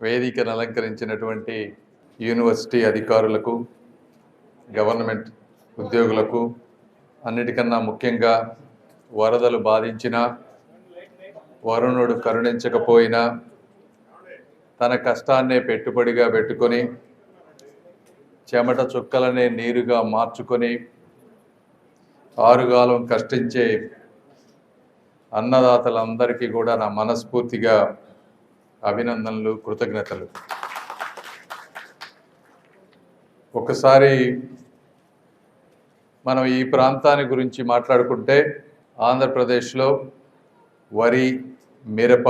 వేదికను అలంకరించినటువంటి యూనివర్సిటీ అధికారులకు గవర్నమెంట్ ఉద్యోగులకు అన్నిటికన్నా ముఖ్యంగా వరదలు బాధించిన వరుణుడు కరుణించకపోయినా తన కష్టాన్నే పెట్టుబడిగా పెట్టుకొని చెమట చుక్కలనే నీరుగా మార్చుకొని ఆరుగాలం కష్టించే అన్నదాతలందరికీ కూడా నా మనస్ఫూర్తిగా అభినందనలు కృతజ్ఞతలు. ఒకసారి మనం ఈ ప్రాంతాన్ని గురించి మాట్లాడుకుంటే ఆంధ్రప్రదేశ్లో వరి మిరప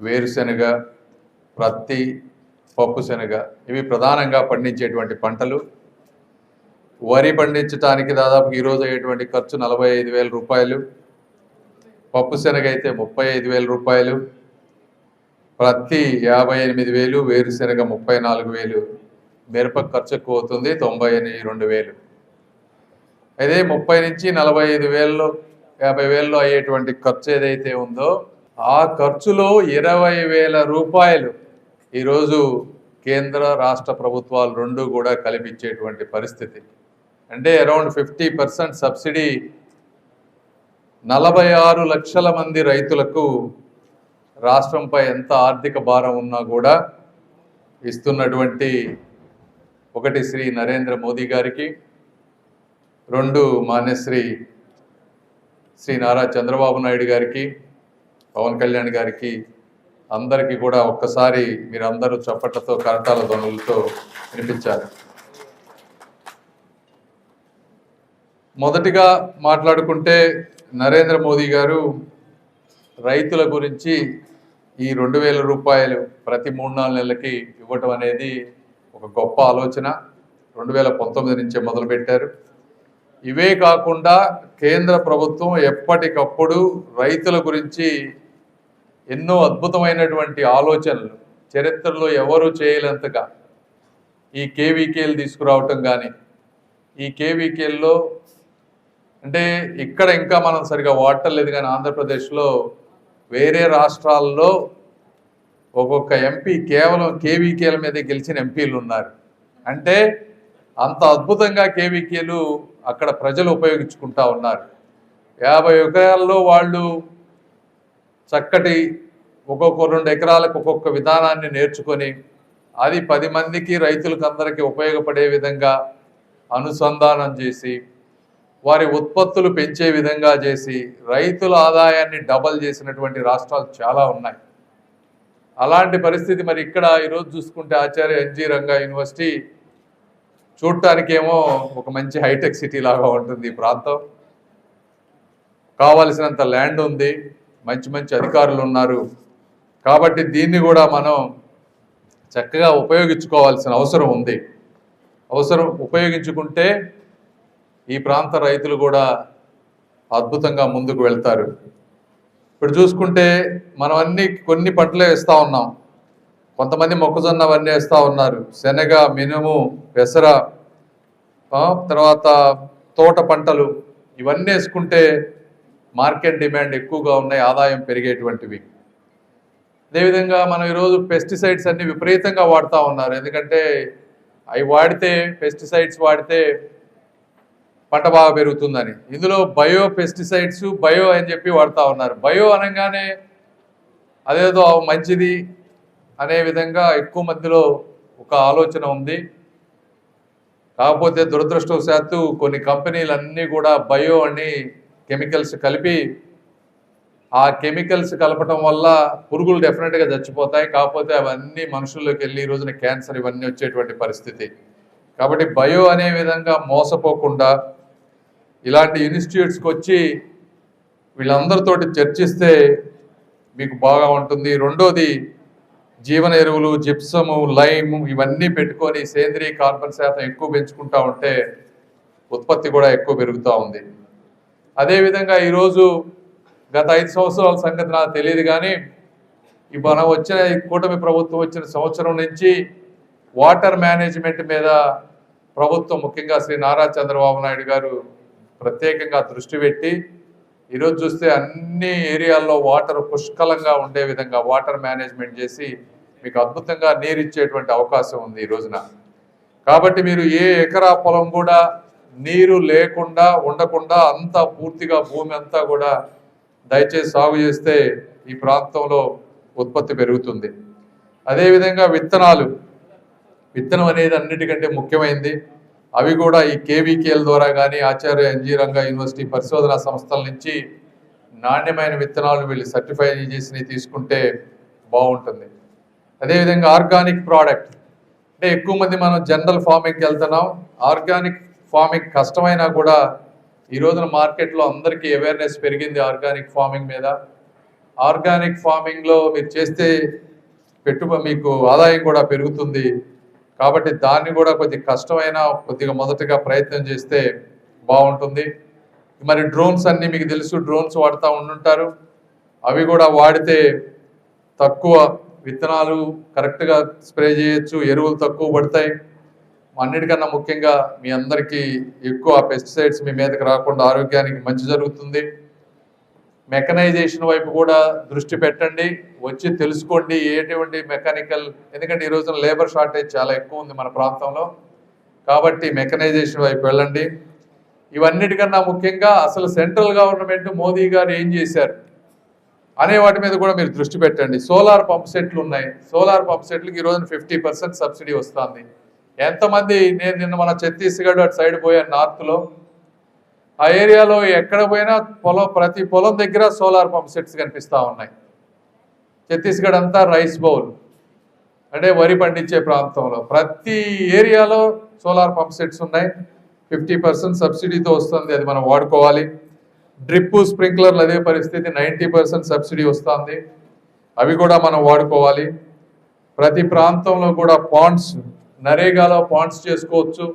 వేరుశెనగ ప్రత్తి పప్పు శనగ ఇవి ప్రధానంగా పండించేటువంటి పంటలు. వరి పండించడానికి దాదాపు ఈరోజు అయ్యేటువంటి ఖర్చు నలభై ఐదు వేల రూపాయలు. పప్పు శనగ అయితే ముప్పై ఐదు వేల రూపాయలు. ప్రతి యాభై ఎనిమిది వేలు వేరుశెనగ ముప్పై నాలుగు వేలు మిరప ఖర్చు ఎక్కువ అవుతుంది తొంభై ఎనిమిది రెండు వేలు. అదే ముప్పై నుంచి నలభై ఐదు వేలలో యాభై వేలలో అయ్యేటువంటి ఖర్చు ఏదైతే ఉందో ఆ ఖర్చులో ఇరవై వేల రూపాయలు ఈరోజు కేంద్ర రాష్ట్ర ప్రభుత్వాలు రెండు కూడా కల్పించేటువంటి పరిస్థితి. అంటే అరౌండ్ ఫిఫ్టీ పర్సెంట్ సబ్సిడీ నలభై ఆరు లక్షల మంది రైతులకు రాష్ట్రంపై ఎంత ఆర్థిక భారం ఉన్నా కూడా ఇస్తున్నటువంటి ఒకటి శ్రీ నరేంద్ర మోదీ గారికి రెండు మాన్యశ్రీ శ్రీ నారా చంద్రబాబు నాయుడు గారికి పవన్ కళ్యాణ్ గారికి అందరికీ కూడా ఒక్కసారి మీరందరూ చప్పట్లతో కరతాల ధ్వనులతో వినిపించారు మొదటిగా మాట్లాడుకుంటే నరేంద్ర మోదీ గారు రైతుల గురించి ఈ రెండు వేల రూపాయలు ప్రతి మూడు నాలుగు నెలలకి ఇవ్వటం అనేది ఒక గొప్ప ఆలోచన. రెండు వేల పంతొమ్మిది నుంచే మొదలుపెట్టారు ఇవే కాకుండా కేంద్ర ప్రభుత్వం ఎప్పటికప్పుడు రైతుల గురించి ఎన్నో అద్భుతమైనటువంటి ఆలోచనలు చరిత్రలో ఎవరు చేయలేంతగా ఈ కేవీకేలు తీసుకురావటం కానీ ఈ కేవీకేల్లో అంటే ఇక్కడ ఇంకా మనం సరిగా వాడటం కానీ ఆంధ్రప్రదేశ్లో వేరే రాష్ట్రాల్లో ఒక్కొక్క ఎంపీ కేవలం కేవీకేల మీద గెలిచిన ఎంపీలు ఉన్నారు. అంటే అంత అద్భుతంగా కేవీకేలు అక్కడ ప్రజలు ఉపయోగించుకుంటా ఉన్నారు. యాభై ఎకరాల్లో వాళ్ళు చక్కటి ఒక్కొక్క రెండు ఎకరాలకు ఒక్కొక్క విధానాన్ని నేర్చుకొని అది పది మందికి రైతులకు అందరికీ ఉపయోగపడే విధంగా అనుసంధానం చేసి వారి ఉత్పత్తులు పెంచే విధంగా చేసి రైతుల ఆదాయాన్ని డబల్ చేసినటువంటి రాష్ట్రాలు చాలా ఉన్నాయి. అలాంటి పరిస్థితి మరి ఇక్కడ ఈరోజు చూసుకుంటే Acharya N G Ranga university చూడటానికేమో ఒక మంచి హైటెక్ సిటీ లాగా ఉంటుంది ఈ ప్రాంతం. కావలసినంత ల్యాండ్ ఉంది మంచి మంచి అధికారులు ఉన్నారు. కాబట్టి దీన్ని కూడా మనం చక్కగా ఉపయోగించుకోవాల్సిన అవసరం ఉంది. అవసరం ఉపయోగించుకుంటే ఈ ప్రాంత రైతులు కూడా అద్భుతంగా ముందుకు వెళ్తారు. ఇప్పుడు చూసుకుంటే మనం అన్ని కొన్ని పంటలే వేస్తూ ఉన్నాం. కొంతమంది మొక్కజొన్న అవన్నీ వేస్తూ ఉన్నారు. శనగ మినుము పెసర తర్వాత తోట పంటలు ఇవన్నీ వేసుకుంటే మార్కెట్ డిమాండ్ ఎక్కువగా ఉన్నాయి ఆదాయం పెరిగేటువంటివి. అదేవిధంగా మనం ఈరోజు పెస్టిసైడ్స్ అన్ని విపరీతంగా వాడుతూ ఉన్నారు. ఎందుకంటే అవి వాడితే పెస్టిసైడ్స్ వాడితే పంట బాగా పెరుగుతుందని. ఇందులో బయో పెస్టిసైడ్స్ బయో అని చెప్పి వాడుతూ ఉన్నారు. బయో అనగానే అదేదో మంచిది అనే విధంగా ఎక్కువ మందిలో ఒక ఆలోచన ఉంది. కాకపోతే దురదృష్టవశాత్తు కొన్ని కంపెనీలు అన్నీ కూడా బయో అని కెమికల్స్ కలిపి ఆ కెమికల్స్ కలపటం వల్ల పురుగులు డెఫినెట్గా చచ్చిపోతాయి. కాకపోతే అవన్నీ మనుషుల్లోకి వెళ్ళి ఈ రోజున క్యాన్సర్ ఇవన్నీ వచ్చేటువంటి పరిస్థితి. కాబట్టి బయో అనే విధంగా మోసపోకుండా ఇలాంటి ఇన్స్టిట్యూట్స్కి వచ్చి వీళ్ళందరితోటి చర్చిస్తే మీకు బాగా ఉంటుంది. రెండోది జీవన ఎరువులు జిప్సము లైమ్ ఇవన్నీ పెట్టుకొని సేంద్రీయ కార్బన్ శాతం ఎక్కువ పెంచుకుంటా ఉంటే ఉత్పత్తి కూడా ఎక్కువ పెరుగుతూ ఉంది. అదేవిధంగా ఈరోజు గత ఐదు సంవత్సరాల సంగతి నాకు తెలియదు కానీ ఈ మనం వచ్చిన కూటమి ప్రభుత్వం వచ్చిన సంవత్సరం నుంచి వాటర్ మేనేజ్మెంట్ మీద ప్రభుత్వం ముఖ్యంగా శ్రీ నారా చంద్రబాబు నాయుడు గారు ప్రత్యేకంగా దృష్టి పెట్టి ఈరోజు చూస్తే అన్ని ఏరియాల్లో వాటర్ పుష్కలంగా ఉండే విధంగా వాటర్ మేనేజ్మెంట్ చేసి మీకు అద్భుతంగా నీరు ఇచ్చేటువంటి అవకాశం ఉంది ఈ రోజున. కాబట్టి మీరు ఏ ఎకరా పొలం కూడా నీరు లేకుండా ఉండకుండా అంతా పూర్తిగా భూమి అంతా కూడా దయచేసి సాగు చేస్తే ఈ ప్రాంతంలో ఉత్పత్తి పెరుగుతుంది. అదేవిధంగా విత్తనాలు. విత్తనం అనేది అన్నిటికంటే ముఖ్యమైనది అవి కూడా ఈ కేవీకేఎల్ ద్వారా కానీ ఆచార్య ఎన్జీ రంగ యూనివర్సిటీ పరిశోధనా సంస్థల నుంచి నాణ్యమైన విత్తనాలు వీళ్ళు సర్టిఫై చేసి తీసుకుంటే బాగుంటుంది. అదేవిధంగా ఆర్గానిక్ ప్రోడక్ట్. అంటే ఎక్కువ మంది మనం జనరల్ ఫార్మింగ్కి వెళ్తున్నాం. ఆర్గానిక్ ఫార్మింగ్ కష్టమైనా కూడా ఈ రోజున మార్కెట్లో అందరికీ అవేర్నెస్ పెరిగింది ఆర్గానిక్ ఫార్మింగ్ మీద. ఆర్గానిక్ ఫార్మింగ్లో మీరు చేస్తే పెట్టుబడి మీకు ఆదాయం కూడా పెరుగుతుంది. కాబట్టి దాన్ని కూడా కొద్ది కష్టమైన కొద్దిగా మొదటగా ప్రయత్నం చేస్తే బాగుంటుంది. మరి డ్రోన్స్ అన్నీ మీకు తెలుసు డ్రోన్స్ వాడుతూ ఉండుంటారు. అవి కూడా వాడితే తక్కువ విత్తనాలు కరెక్ట్గా స్ప్రే చేయొచ్చు ఎరువులు తక్కువ పడతాయి. అన్నిటికన్నా ముఖ్యంగా మీ అందరికీ ఎక్కువ పెస్టిసైడ్స్ మీ మీదకి రాకుండా ఆరోగ్యానికి మంచి జరుగుతుంది. మెకనైజేషన్ వైపు కూడా దృష్టి పెట్టండి వచ్చి తెలుసుకోండి ఎటువంటి మెకానికల్ ఎందుకంటే ఈ రోజున లేబర్ షార్టేజ్ చాలా ఎక్కువ ఉంది మన ప్రాంతంలో. కాబట్టి మెకనైజేషన్ వైపు వెళ్ళండి. ఇవన్నిటికన్నా ముఖ్యంగా అసలు సెంట్రల్ గవర్నమెంట్ మోదీ గారు ఏం చేశారు? అనే వాటి మీద కూడా మీరు దృష్టి పెట్టండి. సోలార్ పంప్ సెట్లు ఉన్నాయి. సోలార్ పంప్ సెట్లకి ఈ రోజున ఫిఫ్టీ పర్సెంట్ సబ్సిడీ వస్తుంది. ఎంతమంది నేను నిన్న మన ఛత్తీస్గఢ్ అటు సైడ్ పోయాను నార్త్లో. ఆ ఏరియాలో ఎక్కడ పోయినా పొలం ప్రతి పొలం దగ్గర సోలార్ పంప్ సెట్స్ కనిపిస్తూ ఉన్నాయి. ఛత్తీస్గఢ్ అంతా రైస్ బౌల్. అంటే వరి పండించే ప్రాంతంలో. ప్రతి ఏరియాలో సోలార్ పంప్ సెట్స్ ఉన్నాయి. ఫిఫ్టీ పర్సెంట్ సబ్సిడీతో వస్తుంది అది మనం వాడుకోవాలి. డ్రిప్పు స్ప్రింక్లర్లు అదే పరిస్థితి నైంటీ పర్సెంట్ సబ్సిడీ వస్తుంది. అవి కూడా మనం వాడుకోవాలి. ప్రతి ప్రాంతంలో కూడా పాండ్స్ నరేగాలో పాండ్స్ చేసుకోవచ్చు.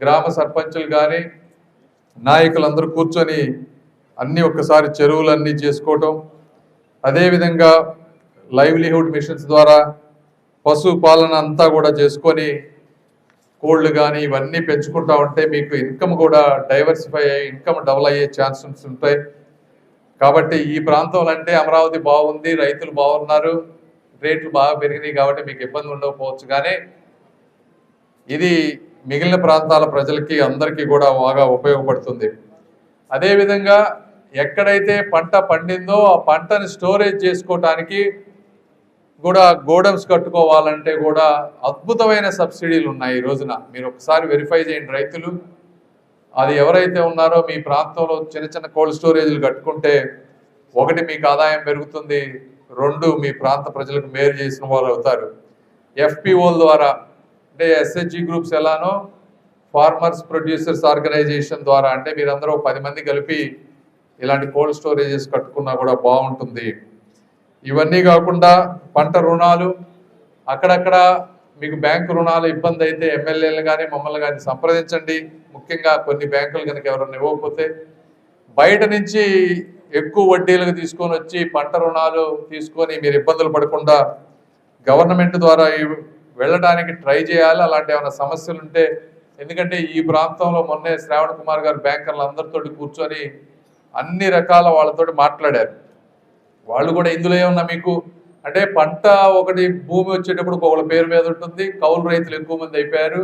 గ్రామ సర్పంచులు కానీ నాయకులందరూ కూర్చొని అన్నీ ఒక్కసారి చెరువులన్నీ చేసుకోవటం. అదేవిధంగా లైవ్లీహుడ్ మిషన్స్ ద్వారా పశు పాలన అంతా కూడా చేసుకొని కోళ్ళు కానీ ఇవన్నీ పెంచుకుంటా ఉంటే మీకు ఇన్కమ్ కూడా డైవర్సిఫై అయ్యి ఇన్కమ్ డబుల్ అయ్యే ఛాన్సెస్ ఉంటాయి. కాబట్టి ఈ ప్రాంతంలో అంటే అమరావతి బాగుంది రైతులు బాగున్నారు రేట్లు బాగా పెరిగినాయి కాబట్టి మీకు ఇబ్బంది ఉండకపోవచ్చు. కానీ ఇది మిగిలిన ప్రాంతాల ప్రజలకి అందరికీ కూడా బాగా ఉపయోగపడుతుంది. అదేవిధంగా ఎక్కడైతే పంట పండిందో ఆ పంటని స్టోరేజ్ చేసుకోవటానికి కూడా గోడమ్స్ కట్టుకోవాలంటే కూడా అద్భుతమైన సబ్సిడీలు ఉన్నాయి ఈ రోజున. మీరు ఒకసారి వెరిఫై చేయండి రైతులు. అది ఎవరైతే ఉన్నారో మీ ప్రాంతంలో చిన్న చిన్న కోల్డ్ స్టోరేజ్లు కట్టుకుంటే ఒకటి మీకు ఆదాయం పెరుగుతుంది రెండు మీ ప్రాంత ప్రజలకు మేలు చేసిన వారు అవుతారు. ఎఫ్పిఓల ద్వారా అంటే ఎస్హెచ్జి గ్రూప్స్ ఎలానో ఫార్మర్స్ ప్రొడ్యూసర్స్ ఆర్గనైజేషన్ ద్వారా అంటే మీరందరూ పది మంది కలిపి ఇలాంటి కోల్డ్ స్టోరేజెస్ కట్టుకున్నా కూడా బాగుంటుంది. ఇవన్నీ కాకుండా పంట రుణాలు అక్కడక్కడ మీకు బ్యాంకు రుణాలు ఇబ్బంది అయితే ఎమ్మెల్యేలు కానీ మమ్మల్ని కానీ సంప్రదించండి. ముఖ్యంగా కొన్ని బ్యాంకులు కనుక ఎవరైనా ఇవ్వకపోతే బయట నుంచి ఎక్కువ వడ్డీలకు తీసుకొని వచ్చి పంట రుణాలు తీసుకొని మీరు ఇబ్బందులు పడకుండా గవర్నమెంట్ ద్వారా వెళ్ళడానికి ట్రై చేయాలి అలాంటి ఏమైనా సమస్యలు ఉంటే ఎందుకంటే ఈ ప్రాంతంలో మొన్నే శ్రావణ్ కుమార్ గారు బ్యాంకర్లు అందరితో కూర్చొని అన్ని రకాల వాళ్ళతో మాట్లాడారు. వాళ్ళు కూడా ఇందులో ఏమన్నా మీకు అంటే పంట ఒకటి భూమి వచ్చేటప్పుడు ఒకళ్ళ పేరు మీద ఉంటుంది కౌలు రైతులు ఎక్కువ మంది అయిపోయారు.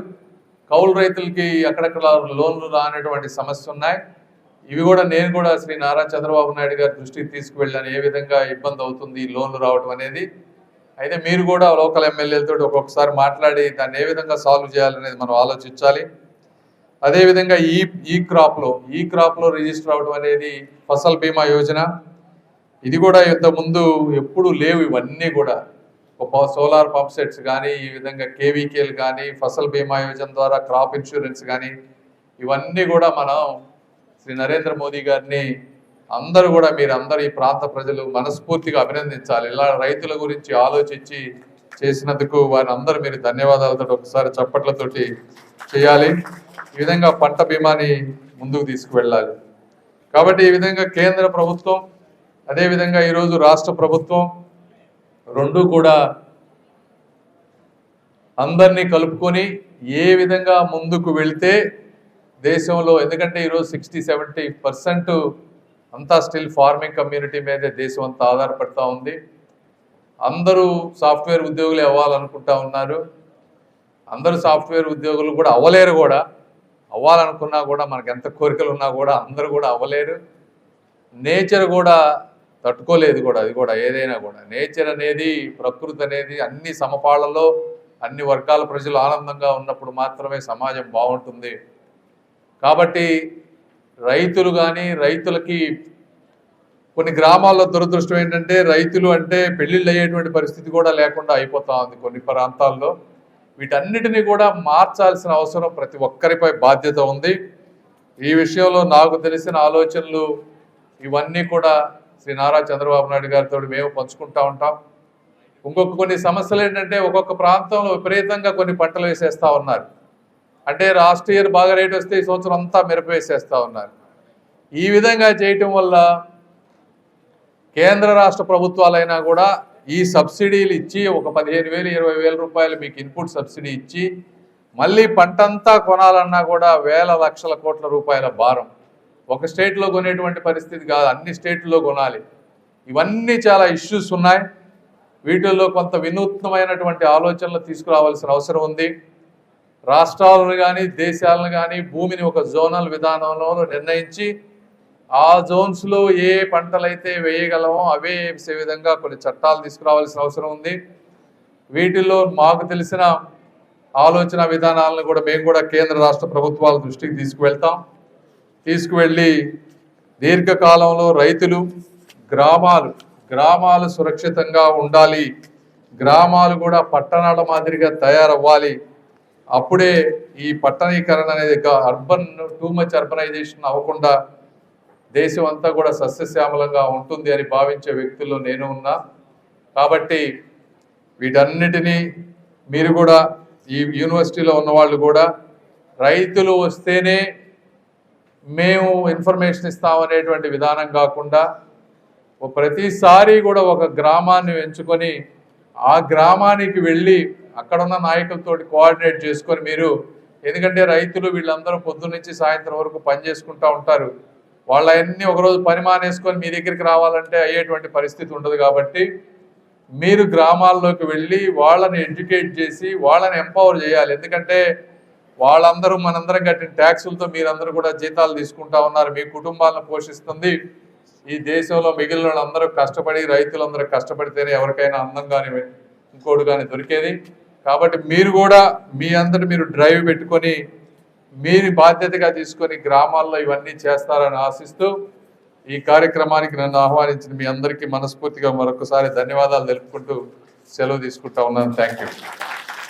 కౌలు రైతులకి అక్కడక్కడ లోన్లు రానటువంటి సమస్య ఉన్నాయి. ఇవి కూడా నేను కూడా శ్రీ నారా చంద్రబాబు నాయుడు గారి దృష్టికి తీసుకువెళ్ళాను ఏ విధంగా ఇబ్బంది అవుతుంది ఈ లోన్లు రావడం అనేది. అయితే మీరు కూడా లోకల్ ఎమ్మెల్యేలతో ఒక్కొక్కసారి మాట్లాడి దాన్ని ఏ విధంగా సాల్వ్ చేయాలనేది మనం ఆలోచించాలి. అదేవిధంగా ఈ ఈ క్రాప్లో ఈ క్రాప్లో రిజిస్టర్ అవడం అనేది ఫసల్ బీమా యోజన. ఇది కూడా ఇంతకుముందు ఎప్పుడు లేవు ఇవన్నీ కూడా. ఒక సోలార్ పంప్ సెట్స్ కానీ ఈ విధంగా కేవీకేలు కానీ ఫసల్ బీమా యోజన ద్వారా క్రాప్ ఇన్సూరెన్స్ కానీ ఇవన్నీ కూడా మనం శ్రీ నరేంద్ర మోదీ గారిని అందరూ కూడా మీరు అందరు ఈ ప్రాంత ప్రజలు మనస్ఫూర్తిగా అభినందించాలి. ఇలా రైతుల గురించి ఆలోచించి చేసినందుకు వారిని అందరూ మీరు ధన్యవాదాలతో ఒకసారి చప్పట్లతోటి చేయాలి. ఈ విధంగా పంట బీమాని ముందుకు తీసుకువెళ్ళాలి. కాబట్టి ఈ విధంగా కేంద్ర ప్రభుత్వం అదేవిధంగా ఈరోజు రాష్ట్ర ప్రభుత్వం రెండు కూడా అందరినీ కలుపుకొని ఏ విధంగా ముందుకు వెళితే దేశంలో ఎందుకంటే ఈరోజు సిక్స్టీ సెవెంటీ పర్సెంట్ అంతా స్టిల్ ఫార్మింగ్ కమ్యూనిటీ మీదే దేశం అంతా ఆధారపడతా ఉంది. అందరూ సాఫ్ట్వేర్ ఉద్యోగులు అవ్వాలనుకుంటా ఉన్నారు. అందరూ సాఫ్ట్వేర్ ఉద్యోగులు కూడా అవ్వలేరు కూడా. అవ్వాలనుకున్నా కూడా మనకు ఎంత కోరికలు ఉన్నా కూడా అందరూ కూడా అవ్వలేరు. నేచర్ కూడా తట్టుకోలేదు కూడా అది కూడా ఏదైనా కూడా. నేచర్ అనేది ప్రకృతి అనేది అన్ని సమపాళ్ళలో అన్ని వర్గాల ప్రజలు ఆనందంగా ఉన్నప్పుడు మాత్రమే సమాజం బాగుంటుంది. కాబట్టి రైతులు కానీ రైతులకి కొన్ని గ్రామాల్లో దురదృష్టం ఏంటంటే రైతులు అంటే పెళ్ళిళ్ళు అయ్యేటువంటి పరిస్థితి కూడా లేకుండా అయిపోతా ఉంది కొన్ని ప్రాంతాల్లో. వీటన్నిటిని కూడా మార్చాల్సిన అవసరం ప్రతి ఒక్కరిపై బాధ్యత ఉంది. ఈ విషయంలో నాకు తెలిసిన ఆలోచనలు ఇవన్నీ కూడా శ్రీ నారా చంద్రబాబు నాయుడు గారితో మేము పంచుకుంటా ఉంటాం. ఇంకొక కొన్ని సమస్యలు ఏంటంటే ఒక్కొక్క ప్రాంతంలో విపరీతంగా కొన్ని పంటలు వేసేస్తా ఉన్నారు. అంటే లాస్ట్ ఇయర్ బాగా రేట్ వస్తే ఈ సంవత్సరం అంతా మిరప ఉన్నారు. ఈ విధంగా చేయటం వల్ల కేంద్ర రాష్ట్ర ప్రభుత్వాలైనా కూడా ఈ సబ్సిడీలు ఇచ్చి ఒక పదిహేను వేలు ఇరవై వేల రూపాయలు మీకు ఇన్పుట్ సబ్సిడీ ఇచ్చి మళ్ళీ పంటంతా కొనాలన్నా కూడా వేల లక్షల కోట్ల రూపాయల భారం. ఒక స్టేట్లో కొనేటువంటి పరిస్థితి కాదు అన్ని స్టేట్లో కొనాలి. ఇవన్నీ చాలా ఇష్యూస్ ఉన్నాయి. వీటిల్లో కొంత వినూత్నమైనటువంటి ఆలోచనలు తీసుకురావాల్సిన అవసరం ఉంది. రాష్ట్రాలను కానీ దేశాలను కానీ భూమిని ఒక జోనల్ విధానంలో నిర్ణయించి ఆ జోన్స్లో ఏ పంటలైతే వేయగలమో అవే వేసే విధంగా కొన్ని చట్టాలు తీసుకురావాల్సిన అవసరం ఉంది. వీటిల్లో మాకు తెలిసిన ఆలోచన విధానాలను కూడా మేము కూడా కేంద్ర రాష్ట్ర ప్రభుత్వాల దృష్టికి తీసుకువెళ్తాం. తీసుకువెళ్ళి దీర్ఘకాలంలో రైతులు గ్రామాలు గ్రామాలు సురక్షితంగా ఉండాలి. గ్రామాలు కూడా పట్టణాల మాదిరిగా తయారవ్వాలి. అప్పుడే ఈ పట్టణీకరణ అనేది అర్బన్ టూ మచ్ అర్బనైజేషన్ అవ్వకుండా దేశం అంతా కూడా సస్యశ్యామలంగా ఉంటుంది అని భావించే వ్యక్తుల్లో నేను ఉన్నా. కాబట్టి వీటన్నిటినీ మీరు కూడా ఈ యూనివర్సిటీలో ఉన్నవాళ్ళు కూడా రైతులు వస్తేనే మేము ఇన్ఫర్మేషన్ ఇస్తామనేటువంటి విధానం కాకుండా ఓ ప్రతిసారి కూడా ఒక గ్రామాన్ని ఎంచుకొని ఆ గ్రామానికి వెళ్ళి అక్కడ ఉన్న నాయకులతోటి కోఆర్డినేట్ చేసుకొని మీరు ఎందుకంటే రైతులు వీళ్ళందరూ పొద్దున్న నుంచి సాయంత్రం వరకు పని చేసుకుంటూ ఉంటారు. వాళ్ళన్నీ ఒకరోజు పని మానేసుకొని మీ దగ్గరికి రావాలంటే అయ్యేటువంటి పరిస్థితి ఉండదు కాబట్టి మీరు గ్రామాల్లోకి వెళ్ళి వాళ్ళని ఎడ్యుకేట్ చేసి వాళ్ళని ఎంపవర్ చేయాలి. ఎందుకంటే వాళ్ళందరూ మనందరం కట్టిన ట్యాక్సులతో మీరందరూ కూడా జీతాలు తీసుకుంటా ఉన్నారు. మీ కుటుంబాలను పోషిస్తుంది. ఈ దేశంలో మిగిలిన వాళ్ళందరూ కష్టపడి రైతులందరూ కష్టపడితేనే ఎవరికైనా అందం కానీ ఇంకోటి కానీ దొరికేది. కాబట్టి మీరు కూడా మీ అందరు మీరు డ్రైవ్ పెట్టుకొని మీరు బాధ్యతగా తీసుకొని గ్రామాల్లో ఇవన్నీ చేస్తారని ఆశిస్తూ ఈ కార్యక్రమానికి నన్ను ఆహ్వానించిన మీ అందరికీ మనస్ఫూర్తిగా మరొకసారి ధన్యవాదాలు తెలుపుకుంటూ సెలవు తీసుకుంటా ఉన్నాను. Thank you